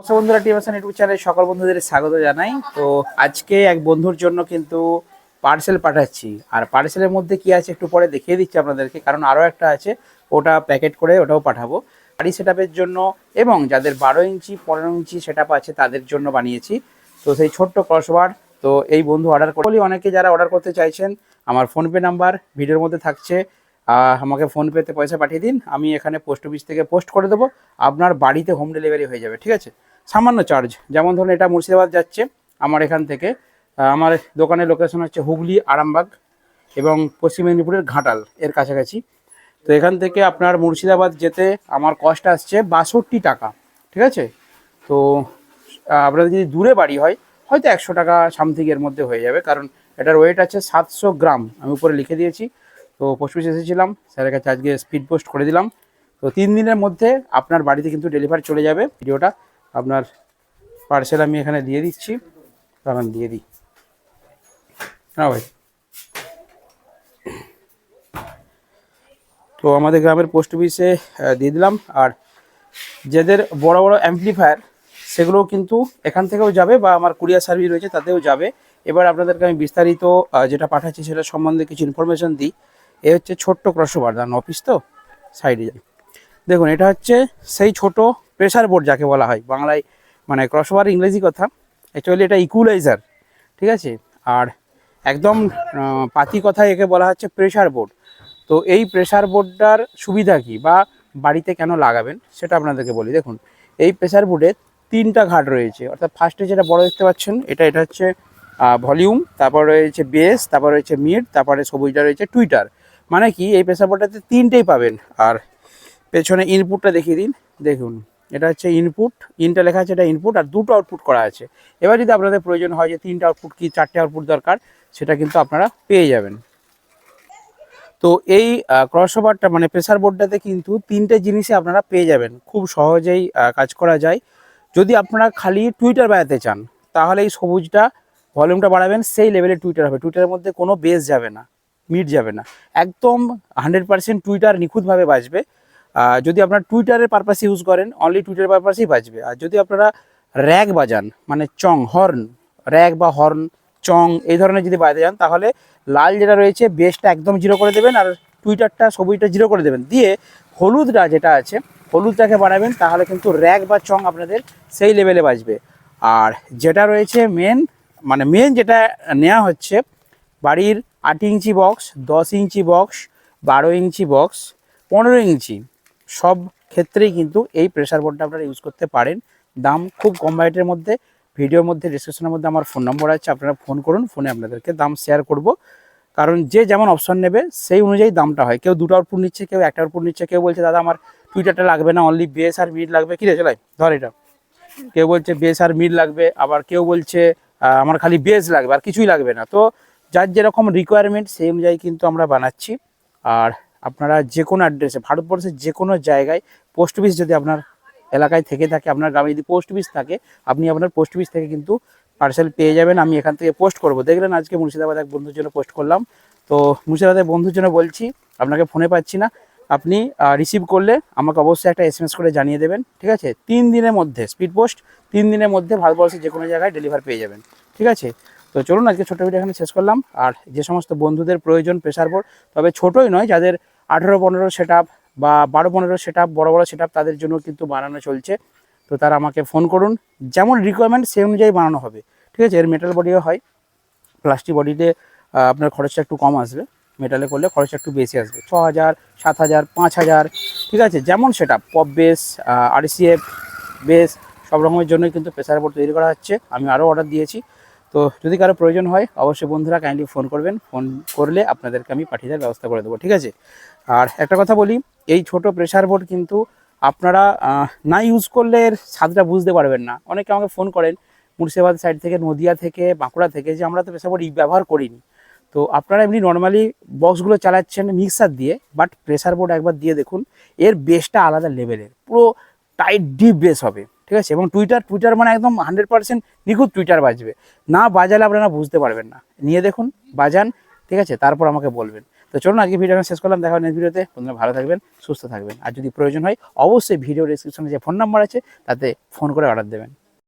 নমস্কার বন্ধুরা টিভাসান ইউটিউব চ্যানেলে সকল বন্ধুদের স্বাগত জানাই। তো আজকে এক বন্ধুর জন্য কিন্তু পার্সেল পাঠাচ্ছি। আর পার্সেলের মধ্যে কি আছে একটু পরে দেখিয়ে দিচ্ছি আপনাদেরকে, কারণ আরও একটা আছে, ওটা প্যাকেট করে ওটাও পাঠাবো। গাড়ি সেট জন্য এবং যাদের বারো ইঞ্চি, পনেরো ইঞ্চি সেট আছে, তাদের জন্য বানিয়েছি। তো সেই ছোট্ট ক্রসবার তো এই বন্ধু অর্ডার করে অনেকে যারা অর্ডার করতে চাইছেন, আমার ফোনপে নাম্বার ভিডিওর মধ্যে থাকছে। আমাকে ফোনপেতে পয়সা পাঠিয়ে দিন, আমি এখানে পোস্ট অফিস থেকে পোস্ট করে দেবো। আপনার বাড়িতে হোম ডেলিভারি হয়ে যাবে, ঠিক আছে? সামান্য চার্জ যেমন ধরুন এটা মুর্শিদাবাদ যাচ্ছে, আমার এখান থেকে আমার দোকানের লোকেশন হচ্ছে হুগলি, আরামবাগ এবং পশ্চিম মেদিনীপুরের ঘাটাল এর কাছাকাছি। তো এখান থেকে আপনার মুর্শিদাবাদ যেতে আমার কস্ট আসছে বাষট্টি টাকা, ঠিক আছে? তো আপনাদের যদি দূরে বাড়ি হয়, হয়তো একশো টাকা সামথিং এর মধ্যে হয়ে যাবে, কারণ এটার ওয়েট আছে সাতশো গ্রাম। আমি উপরে লিখে দিয়েছি। তো পোস্ট এসেছিলাম স্যারের কাছে আজকে স্পিড পোস্ট করে দিলাম। তো তিন দিনের মধ্যে আপনার বাড়িতে কিন্তু ডেলিভারি চলে যাবে ভিডিওটা আপনার পার্সেল আমি এখানে দিয়ে দিচ্ছি। দাঁড়ান দিয়ে দিই। হ্যাঁ ভাই। তো আমাদের গ্রামের পোস্ট অফিসে দিয়ে দিলাম। আর যাদের বড় বড় অ্যাম্পলিফায়ার সেগুলোও কিন্তু এখান থেকেও যাবে বা আমার কুরিয়ার সার্ভিস রয়েছে তাতেও যাবে। এবার আপনাদেরকে আমি বিস্তারিত যেটা পাঠাচ্ছি সেটা সম্বন্ধে কিছু ইনফরমেশন দিই। এ হচ্ছে ছোট্ট ক্রসওভার দান অফিস তো সাইডে যাই। দেখুন, এটা হচ্ছে সেই ছোট প্রেসার বোর্ড যাকে বলা হয়। বাংলায় মানে ক্রসওভার ইংরেজি কথা অ্যাকচুয়ালি এটা ইকুয়ালাইজার ঠিক আছে? আর একদম পাতি কথায় একে বলা হচ্ছে প্রেশার বোর্ড তো এই প্রেশার বোর্ডটার সুবিধা কি বা বাড়িতে কেন লাগাবেন, সেটা আপনাদেরকে বলি। দেখুন, এই প্রেশার বোর্ডে তিনটা ঘাট রয়েছে। অর্থাৎ ফার্স্টে যেটা বড় দেখতে পাচ্ছেন, এটা এটা হচ্ছে ভলিউম তারপর রয়েছে বেস তারপর রয়েছে মিড তারপরে সবুজটা রয়েছে টুইটার মানে কি, এই প্রেশার বোর্ডটাতে তিনটেই পাবেন। আর পেছনে ইনপুটটা দেখিয়ে দিন। দেখুন এটা হচ্ছে ইনপুট ইনটা লেখা আছে এটা ইনপুট আর দুটো আউটপুট করা আছে। এবার যদি আপনাদের প্রয়োজন হয় যে তিনটা আউটপুট কি, চারটে আউটপুট দরকার, সেটা কিন্তু আপনারা পেয়ে যাবেন। তো এই ক্রসওভারটা মানে প্রেসার বোর্ডটাতে কিন্তু তিনটে জিনিসই আপনারা পেয়ে যাবেন। খুব সহজেই কাজ করা যায়। যদি আপনারা খালি টুইটার বাড়াতে চান, তাহলে এই সবুজটা ভলিউমটা বাড়াবেন, সেই লেভেলে টুইটার হবে। টুইটারের মধ্যে কোনো বেস যাবে না মিট যাবে না। একদম হান্ড্রেড পার্সেন্ট টুইটার নিখুঁতভাবে বাজবে। যদি আপনার টুইটারের পারপাস ইউজ করেন অনলি টুইটারের পারপাসেই বাজবে। আর যদি আপনারা র্যাক বাজান মানে চং হর্ন র্যাক বা হর্ন চং, এই ধরনের যদি বাজাতে যান তাহলে লাল যেটা রয়েছে বেসটা একদম জিরো করে দেবেন আর টুইটারটা সবুজটা জিরো করে দেবেন। দিয়ে হলুদটা যেটা আছে, হলুদটাকে বাড়াবেন তাহলে কিন্তু র্যাক বা চং আপনাদের সেই লেভেলে বাজবে। আর যেটা রয়েছে মেন মানে মেন যেটা নেওয়া হচ্ছে, বাড়ির আট ইঞ্চি বক্স দশ ইঞ্চি বক্স বারো ইঞ্চি বক্স পনেরো ইঞ্চি। সব ক্ষেত্রেই কিন্তু এই প্রেসার বোর্ডটা আপনারা ইউজ করতে পারেন। দাম খুব কম বাজেটের মধ্যে। ভিডিওর মধ্যে ডিসক্রিপশনের মধ্যে আমার ফোন নম্বর আছে, আপনারা ফোন করুন ফোনে আপনাদেরকে দাম শেয়ার করব। কারণ যে যেমন অপশন নেবে, সেই অনুযায়ী দামটা হয়। কেউ দুটো আউটপুট নিচ্ছে, কেউ একটা আউটপুট নিচ্ছে, কেউ বলছে, দাদা, আমার টুইটারটা লাগবে না অনলি বেস আর মিড লাগবে। কি রে চলাই ধর এটা। কেউ বলছে বেস আর মিড লাগবে। আবার কেউ বলছে আমার খালি বেস লাগবে, আর কিছুই লাগবে না। তো যার যেরকম রিকোয়ারমেন্ট সেই অনুযায়ী কিন্তু আমরা বানাচ্ছি। আর আপনারা যে কোনো অ্যাড্রেসে ভারতবর্ষের যে কোনো জায়গায় পোস্ট অফিস যদি আপনার এলাকায় থেকে থাকে, আপনার গ্রামে যদি পোস্ট অফিস থাকে, আপনি আপনার পোস্ট অফিস থেকে কিন্তু পার্সেল পেয়ে যাবেন। আমি এখান থেকে পোস্ট করব। দেখলেন আজকে মুর্শিদাবাদ এক বন্ধুর জন্য পোস্ট করলাম। তো মুর্শিদাবাদের বন্ধুর জন্য বলছি, আপনাকে ফোনে পাচ্ছি না। আপনি রিসিভ করলে আমাকে অবশ্যই একটা এস করে জানিয়ে দেবেন, ঠিক আছে? তিন দিনের মধ্যে স্পিড পোস্ট তিন দিনের মধ্যে ভারতবর্ষের যে কোনো জায়গায় ডেলিভার পেয়ে যাবেন, ঠিক আছে? তো চলুন আজকে ছোটো ভিডিও এখানে শেষ করলাম। আর যে সমস্ত বন্ধুদের প্রয়োজন প্রেসার বোর্ড তবে ছোটোই নয়, যাদের আঠেরো, পনেরো সেট বা বারো, পনেরো সেট বড় বড় সেট তাদের জন্য কিন্তু বানানো চলছে। তো তারা আমাকে ফোন করুন। যেমন রিকোয়ারমেন্ট সেই অনুযায়ী বানানো হবে। ঠিক আছে? এর মেটাল বডিও হয়। প্লাস্টিক বডিতে আপনার খরচটা একটু কম আসবে। মেটালে করলে খরচটা একটু বেশি আসবে। ছ হাজার, সাত হাজার, পাঁচ হাজার, ঠিক আছে? যেমন সেটা পপ বেস আরসিএফ বেস সব রকমের জন্যই কিন্তু প্রেসার বোর্ড তৈরি করা হচ্ছে। আমি আরও অর্ডার দিয়েছি। তো যদি কারও প্রয়োজন হয়, অবশ্যই বন্ধুরা কাইন্ডলি ফোন করবেন। ফোন করলে আপনাদেরকে আমি পাঠিয়ে দেওয়ার ব্যবস্থা করে দেবো, ঠিক আছে? আর একটা কথা বলি, এই ছোট প্রেসার বোর্ড কিন্তু আপনারা না ইউজ করলে এর স্বাদটা বুঝতে পারবেন না। অনেকে আমাকে ফোন করেন, মুর্শিদাবাদ সাইড থেকে, নদিয়া থেকে, বাঁকুড়া থেকে, যে আমরা তো প্রেশার বোর্ড ব্যবহার করিনি। তো আপনারা এমনি নর্মালি বক্সগুলো চালাচ্ছেন মিক্সার দিয়ে বাট প্রেশার বোর্ড একবার দিয়ে দেখুন, এর বেসটা আলাদা লেভেলের পুরো টাইট ডিপ বেস হবে, ঠিক আছে? এবং টুইটার টুইটার মানে একদম হান্ড্রেড পার্সেন্ট নিখুঁত টুইটার বাজবে। না বাজালে আপনারা বুঝতে পারবেন না। নিয়ে দেখুন, বাজান, ঠিক আছে? তারপর আমাকে বলবেন। তো চলুন আজকে ভিডিও শেষ করলাম। দেখা নেক্সট ভিডিওতে বন্ধুরা, ভালো থাকবেন, সুস্থ থাকবেন। আর যদি প্রয়োজন হয়, অবশ্যই ভিডিও ডিসক্রিপশনে যে ফোন নাম্বার আছে, তাতে ফোন করে অর্ডার দেবেন।